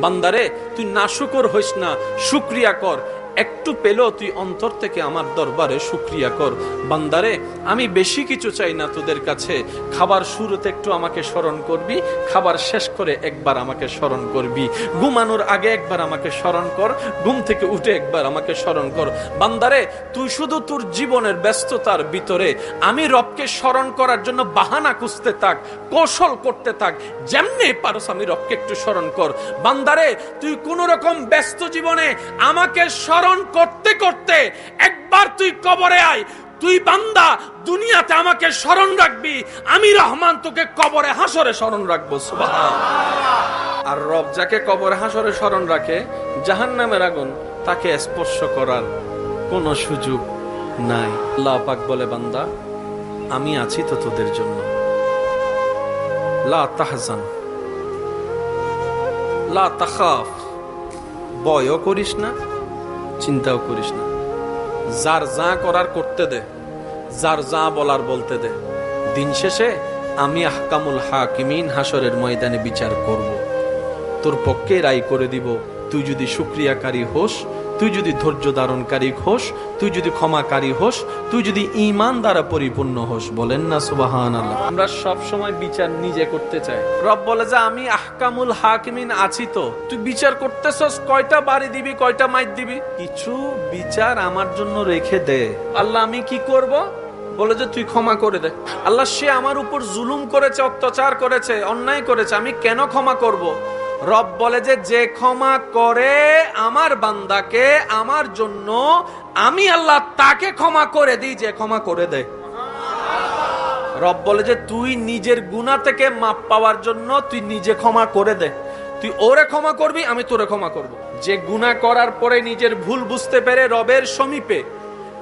বান্দারে তুই নাশুকর হইস না শুক্রিয়া কর। একটু পেলেও তুই অন্তর থেকে আমার দরবারে শুক্রিয়া কর। বান্দারে, আমি বেশি কিছু চাই না তোদের কাছে। খাবার শুরুতে একটু আমাকে স্মরণ করবি, খাবার শেষ করে একবার আমাকে স্মরণ করবি। ঘুমানোর আগে একবার আমাকে স্মরণ কর, ঘুম থেকে উঠে একবার আমাকে স্মরণ কর। বান্দারে, তুই শুধু তোর জীবনের ব্যস্ততার ভিতরে, আমি রবকে স্মরণ করার জন্য বাহানা খুঁজতে থাক, কৌশল করতে থাক, যেমনি পারস আমি রবকে একটু স্মরণ কর। বান্দারে, তুই কোন রকম ব্যস্ত জীবনে আমাকে স্মরণ করতে করতে একবার তুই কবরে আয়। তুই বান্দা, দুনিয়াতে আমাকে স্মরণ রাখবি। আমি রহমান তোকে কবরে হাসরে স্মরণ রাখব আর রব যাকে কবরে হাসরে স্মরণ রাখে, জাহান্নামের আগুন তাকে স্পর্শ করার কোনো সুযোগ নাই। আল্লাহ পাক বলে, বান্দা, আমি আছি তো তোদের জন্য। লা তাহজান, লা তাখাফ। বয়ও করিস না চিন্তাও করিস না। যার যা করার করতে দে, যার যা বলার বলতে দে। দিন শেষে আমি আহকামুল হাকিমিন হাসরের ময়দানে বিচার করব। তোর পক্ষে রায় করে দিব, তুই যদি সুক্রিয়াকারী হোস তুই যদি ধৈর্য ধারণকারী হোস, তুই যদি ক্ষমাকারী হোস, তুই যদি ইমান দ্বারা পরিপূর্ণ হোস, বলেন না সুবাহান আল্লাহ আমরা সব সময় বিচার নিজে করতে চাই। রব বলে যে, আমি আহকামুল হাকিমিন আছি তো। তুই বিচার করতেছস, কয়টা বাড়ি দিবি, কয়টা মাইট দিবি? কিছু বিচার আমার জন্য রেখে দে। আল্লাহ, আমি কি করব? বলে যে, তুই ক্ষমা করে দে। আল্লাহ, সে আমার উপর জুলুম করেছে, অত্যাচার করেছে, অন্যায় করেছে, আমি কেন ক্ষমা করব। রব বলে যে যে ক্ষমা করে আমার বান্দাকে, আমার জন্য আমি আল্লাহ তাকে ক্ষমা করে দিই, যে ক্ষমা করে দেয় রব বলে যে, তুই নিজের গুণা থেকে মাপ পাওয়ার জন্য তুই নিজে ক্ষমা করে দে তুই ওরে ক্ষমা করবি, আমি তোরে ক্ষমা করব। যে গুণা করার পরে নিজের ভুল বুঝতে পেরে রবের সমীপে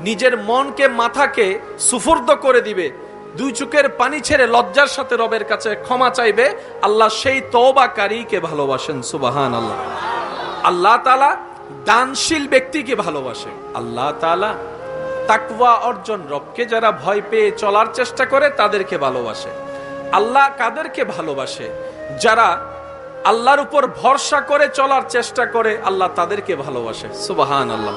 নিজের মনকে, মাথাকে সুফর্দ করে দিবে দুই চোখের পানি ছেড়ে লজ্জার সাথে রবের কাছে ক্ষমা চাইবে, আল্লাহ সেই তওবাকারীকে ভালোবাসেন সুবাহান আল্লাহ আল্লাহ তালা দানশীল ব্যক্তিকে ভালোবাসে। আল্লাহ তালা তাকওয়া অর্জন রবকে যারা ভয় পেয়ে চলার চেষ্টা করে, তাদেরকে ভালোবাসে। আল্লাহ কাদেরকে ভালোবাসে? যারা আল্লাহর উপর ভরসা করে চলার চেষ্টা করে, আল্লাহ তাদেরকে ভালোবাসে সুবাহান আল্লাহ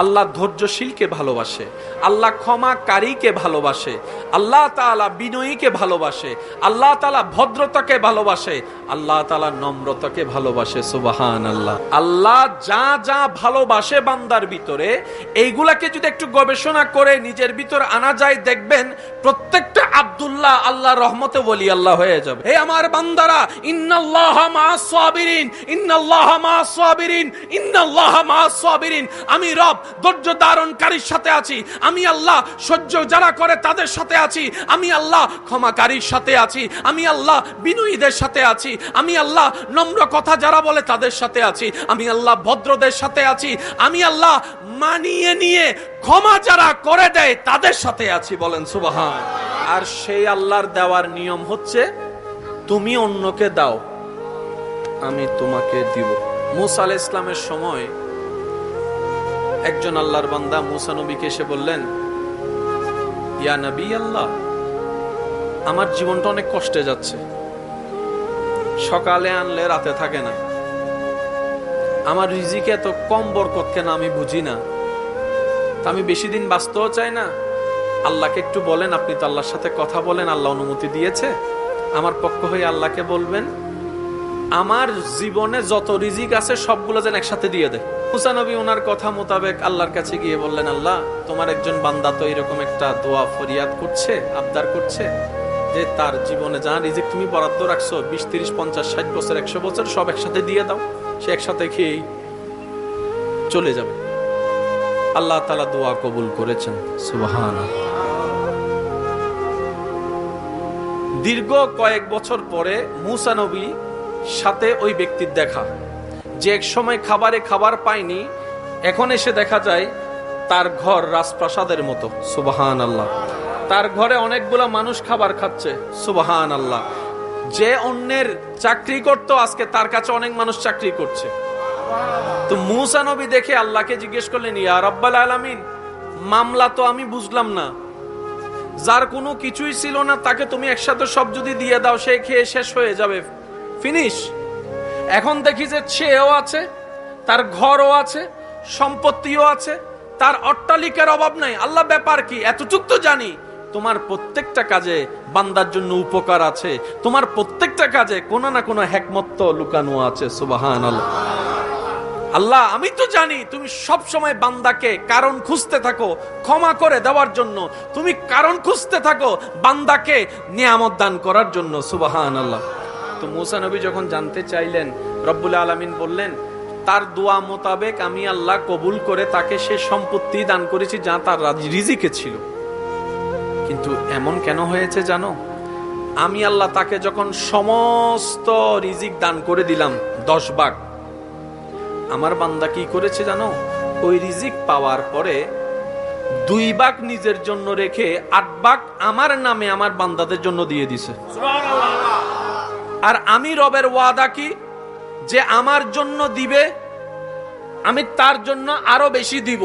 আল্লাহ ধৈর্যশীলকে ভালোবাসে, আল্লাহ ক্ষমাকারীকে ভালোবাসে, আল্লাহ তালা বিনয়ীকে ভালোবাসে, আল্লাহ তালা ভদ্রতাকে ভালোবাসে, আল্লাহ তালা নম্রতাকে ভালোবাসে সুবাহান আল্লাহ আল্লাহ যা যা ভালোবাসে বান্দার ভিতরে, এইগুলাকে যদি একটু গবেষণা করে নিজের ভিতর আনা যায়, দেখবেন প্রত্যেকটা আব্দুল্লাহ আল্লাহ রহমতে বলি আল্লাহ হয়ে যাবে। হে আমার বান্দারা, ইন্নাল্লাহ মা সাবিরিন, ইন্নাল্লাহ মা সাবিরিন, ইন্নাল্লাহ মা সাবিরিন। আমি রব ধৈর্য ধারণকারীর সাথে আছি। আমি আল্লাহ সহ্য যারা করে তাদের সাথে আছি। আমি আল্লাহ ক্ষমাকারীর সাথে আছি। আমি আল্লাহ বিনয়ীদের সাথে আছি। আমি আল্লাহ নম্র কথা যারা বলে তাদের সাথে আছি। আমি আল্লাহ ভদ্রদের সাথে আছি। আমি আল্লাহ মানিয়ে নিয়ে ক্ষমা যারা করে দেয় তাদের সাথে আছি বলেন সুবাহান। আর সেই আল্লাহর দেওয়ার নিয়ম হচ্ছে, তুমি অন্যকে দাও, আমি তোমাকে দিব। মুসা আলাহ ইসলামের সময় একজন আল্লাহর বান্দা মুসা নবীকে এসে বললেন, ইয়া নবী আল্লাহ, আমার জীবনটা অনেক কষ্টে যাচ্ছে। সকালে আনলে রাতে থাকে না। আমার রিজিকে এত কম বরকত কেন আমি বুঝি না। তা আমি বেশি দিন বাঁচতেও চাই না। আল্লাহকে একটু বলেন, আপনি তো আল্লাহর সাথে কথা বলেন, আল্লাহ অনুমতি দিয়েছে। আমার পক্ষ হয়ে আল্লাহকে বলবেন আমার জীবনে যত রিজিক আছে সবগুলো যেন একসাথে দিয়ে দেয়। হুসানবী ওনার কথা মোতাবেক আল্লাহর কাছে গিয়ে বললেন, আল্লাহ, তোমার একজন বান্দা তো এরকম একটা দোয়া, ফরিয়াদ করছে, আবদার করছে যে তার জীবনে যা রিজিক তুমি বরাদ্দ রাখছো, বিশ, তিরিশ, পঞ্চাশ, ষাট বছর, একশো বছর, সব একসাথে দিয়ে দাও। সে একসাথে খেয়েই চলে যাবে। আল্লাহ তালা দোয়া কবুল করেছেন। সুবাহান দীর্ঘ কয়েক বছর পরে মুসা নবী সাথে ওই ব্যক্তির দেখা। যে এক সময় খাবারে খাবার পায়নি, এখন এসে দেখা যায় তার ঘর রাজপ্রাসাদের মতো। সুবাহান আল্লাহ তার ঘরে অনেকগুলা মানুষ খাবার খাচ্ছে। সুবাহান আল্লাহ যে অন্যের চাকরি করত, আজকে তার কাছে অনেক মানুষ চাকরি করছে। তো মুসা নবী দেখে আল্লাহকে জিজ্ঞেস করলেন, ইয়া রব্বাল আলামিন, মামলা তো আমি বুঝলাম না। যার কোনো কিছুই ছিল না, তাকে তুমি একসাথে সব যদি দিয়ে দাও, সে খেয়ে শেষ হয়ে যাবে। ফিনিশ। এখন দেখি যে ছেও আছে, তার ঘরও আছে, সম্পত্তিও আছে, তার অট্টালিকার অভাব নাই। আল্লাহ, ব্যাপার কি? এতটুক তো জানি। তোমার প্রত্যেকটা কাজে বান্দার জন্য উপকার আছে। তোমার প্রত্যেকটা কাজে কোনো না কোনো হ্যাকমত্ত লুকানো আছে সুবাহান আল্লাহ আল্লাহ আমি তো জানি তুমি সব সময় বান্দাকে কারণ খুঁজতে থাকো, ক্ষমা করে দেওয়ার জন্য। তুমি কারণ খুঁজতে থাকো বান্দাকে নিয়ামত দান করার জন্য সুবাহান আল্লাহ তো মুসা নবী যখন জানতে চাইলেন, রব্বুল আলমিন বললেন, তার দোয়া মোতাবেক আমি আল্লাহ কবুল করে তাকে সে সম্পত্তি দান করেছি যা তার রাজ- রিজিকে ছিল। কিন্তু এমন কেন হয়েছে জানো? আমি আল্লাহ তাকে যখন সমস্ত রিজিক দান করে দিলাম, দশ ভাগ। আমার বান্দা কি করেছে জানো? ওই রিজিক পাওয়ার পরে দুই ভাগ নিজের জন্য রেখে আট ভাগ আমার নামে আমার বান্দাদের জন্য দিয়ে দিছে। আর আমি রবের ওয়াদা কি? যে আমার জন্য দিবে, আমি তার জন্য আরও বেশি দিব।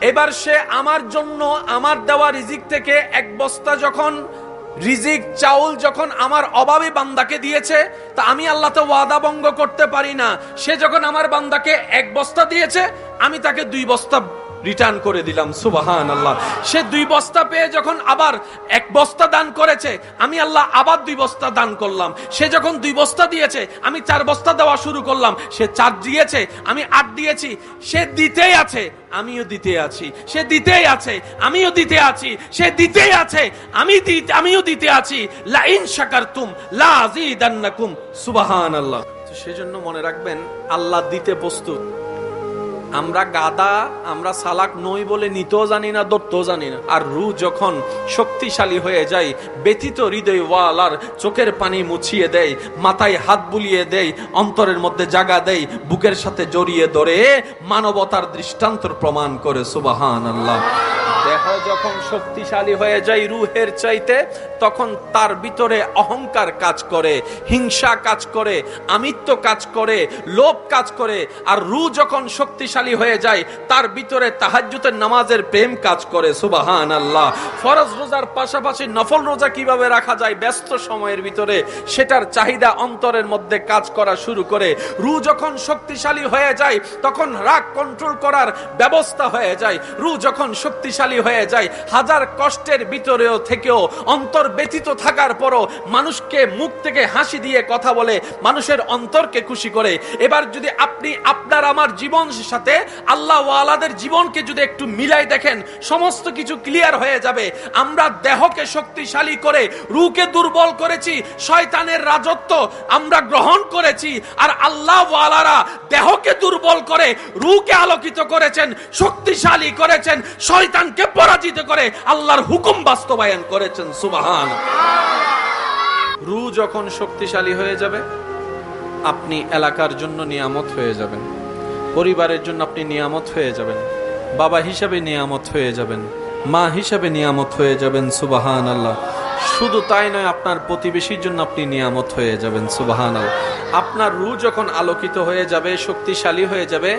এবার সে আমার জন্য আমার দেওয়া রিজিক থেকে এক বস্তা যখন, রিজিক, চাউল যখন আমার অভাবে বান্দাকে দিয়েছে, তা আমি আল্লাহ তো ওয়াদা ভঙ্গ করতে পারি না। সে যখন আমার বান্দাকে এক বস্তা দিয়েছে, আমি তাকে দুই বস্তা রিটার্ন করে দিলাম সুবাহান আল্লাহ সে দুই বস্তা পেয়ে যখন আবার এক বস্তা দান করেছে, আমি আল্লাহ আবার দুই বস্তা দান করলাম। সে যখন দুই বস্তা দিয়েছে, আমি চার বস্তা দেওয়া শুরু করলাম। সে চার দিয়েছে, আমি আট দিয়েছি। সে দিতেই আছে, আমিও দিতে আছি। সে দিতেই আছে, আমিও দিতে আছি। সে দিতেই আছে, আমি আমিও দিতে আছি। লা ইন শাকারতুম লা সুবহানাল্লাহ। তো সেজন্য মনে রাখবেন, আল্লাহ দিতে প্রস্তুত। আমরা গাদা, আমরা সালাক নই বলে নিতেও জানি না, ধরতেও জানি না। আর রু যখন শক্তিশালী হয়ে যায়, ব্যথিত হৃদয় ওয়ালার চোখের পানি মুছিয়ে দেয়, মাথায় হাত বুলিয়ে দেয়, অন্তরের মধ্যে জাগা দেয়, বুকের সাথে জড়িয়ে ধরে মানবতার দৃষ্টান্তর প্রমাণ করে সুবাহান আল্লাহ দেহ যখন শক্তিশালী হয়ে যায় রুহের চাইতে, তখন তার ভিতরে অহংকার কাজ করে, হিংসা কাজ করে, আমিত্ব কাজ করে, লোভ কাজ করে, আর রু যখন শক্তিশালী হয়ে যায়, তার ভিতরে তাহাজ্জুতের নামাজের প্রেম কাজ করে সুবাহান আল্লাহ ফরজ রোজার পাশাপাশি নফল রোজা কীভাবে রাখা যায়, ব্যস্ত সময়ের ভিতরে সেটার চাহিদা অন্তরের মধ্যে কাজ করা শুরু করে। রু যখন শক্তিশালী হয়ে যায়, তখন রাগ কন্ট্রোল করার ব্যবস্থা হয়ে যায়। রু যখন শক্তিশালী হয়ে যায়, হাজার কষ্টের ভিতরেও থেকেও, অন্তর ব্যথিত থাকার পরও মানুষকে মুখ থেকে হাসি দিয়ে কথা বলে, মানুষের অন্তরকে খুশি করে। এবার যদি আপনি আপনার আমার জীবন সাথে আল্লাহ ওয়ালাদের জীবনকে যদি একটু মিলাই দেখেন, সমস্ত কিছু ক্লিয়ার হয়ে যাবে। আমরা দেহকে শক্তিশালী করে রুকে দুর্বল করেছি, শয়তানের রাজত্ব আমরা গ্রহণ করেছি, আর আল্লাহ ওয়ালারা দেহকে দুর্বল করে রুকে আলোকিত করেছেন, শক্তিশালী করেছেন, শয়তানকে পরাজিত করে আল্লাহর হুকুম বাস্তবায়ন করেছেন, সুবাহান। রু যখন শক্তিশালী হয়ে যাবে, আপনি এলাকার জন্য নিয়ামত হয়ে যাবেন। পরিবারের জন্য আপনি নিয়ামত হয়ে যাবেন। বাবা হিসাবে নিয়ামত হয়ে যাবেন। মা হিসাবে নিয়ামত হয়ে যাবেন সুবাহান আল্লাহ শুধু তাই নয়, আপনার প্রতিবেশীর জন্য আপনি নিয়ামত হয়ে যাবেন সুবাহান আল্লাহ আপনার রু যখন আলোকিত হয়ে যাবে, শক্তিশালী হয়ে যাবে,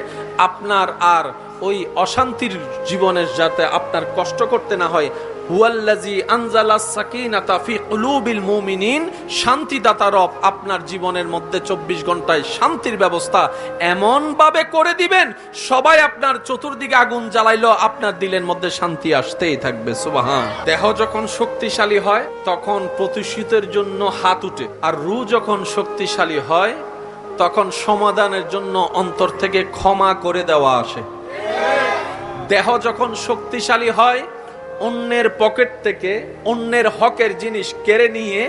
আপনার আর ওই অশান্তির জীবনের যাতে আপনার কষ্ট করতে না হয় শান্তিদাতা রব আপনার জীবনের মধ্যে চব্বিশ ঘন্টায় শান্তির ব্যবস্থা এমন ভাবে করে দিবেন, সবাই আপনার চতুর্দিকে আগুন জ্বালাইলো, আপনার দিলের মধ্যে শান্তি আসতেই থাকবে, সুবাহান। দেহ যখন শক্তিশালী হয়, তখন প্রতিশোধের জন্য হাত উঠে, আর রু যখন শক্তিশালী হয়, তখন সমাধানের জন্য অন্তর থেকে ক্ষমা করে দেওয়া আসে। দেহ যখন শক্তিশালী হয় অন্যের পকেট থেকে অন্যের হকের জিনিস কেড়ে নিয়ে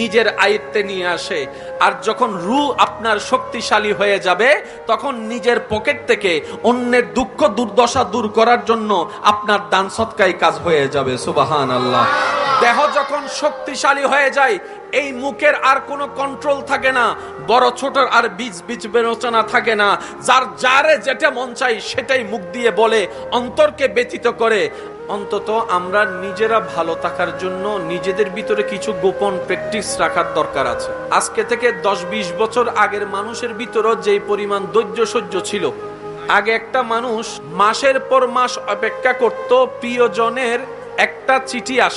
নিজের আয়ত্তে নিয়ে আসে। আর যখন রু আপনার শক্তিশালী হয়ে যাবে, তখন নিজের পকেট থেকে অন্যের দুঃখ দুর্দশা দূর করার জন্য আপনার দান সৎকাই কাজ হয়ে যাবে। সুবাহান আল্লাহ দেহ যখন শক্তিশালী হয়ে যায়, এই মুখের আর কোনো কন্ট্রোল থাকে না। বড়, ছোটর আর বীজ বীজ বেরোচনা থাকে না। যার, যারে যেটা মন চাই সেটাই মুখ দিয়ে বলে, অন্তরকে ব্যতীত করে। অন্তত আমরা নিজেরা ভালো থাকার জন্য নিজেদের ভিতরে কিছু গোপন প্র্যাকটিস রাখার দরকার আছে। আজকে থেকে দশ বিশ বছর আগের মানুষের ভিতরও যে পরিমাণ ধৈর্য সহ্য ছিল, আগে একটা মানুষ মাসের পর মাস অপেক্ষা করত প্রিয়জনের একটা চিঠি আস